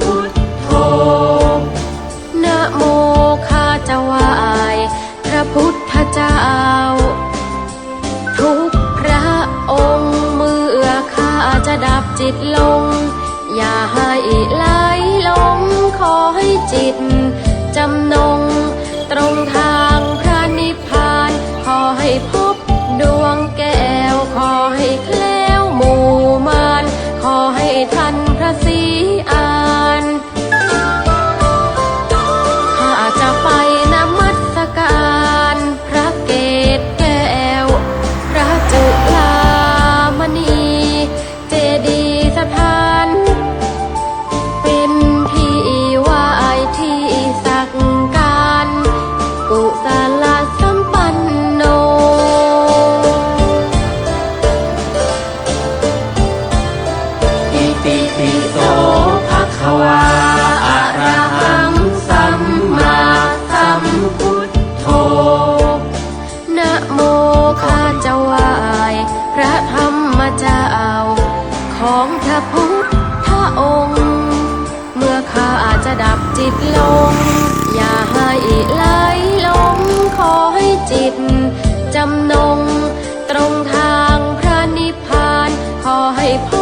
พุทโธนโมข้าจะไหวายพระพุทธเจ้า ทุกพระองค์เมื่อข้าจะดับจิตลง อย่าให้ไหลลงขอให้จิต อิติปิโสภะคะวาอะระหังสัมมาสัมพุทโธนะโมข้าจะไหวายพระธรรมเจ้าของพระพุทธองค์ เมื่อข้าจะดับจิตลง อย่าให้ไหลลงขอให้จิตจำนงตรงทางพระนิพพานขอให้พ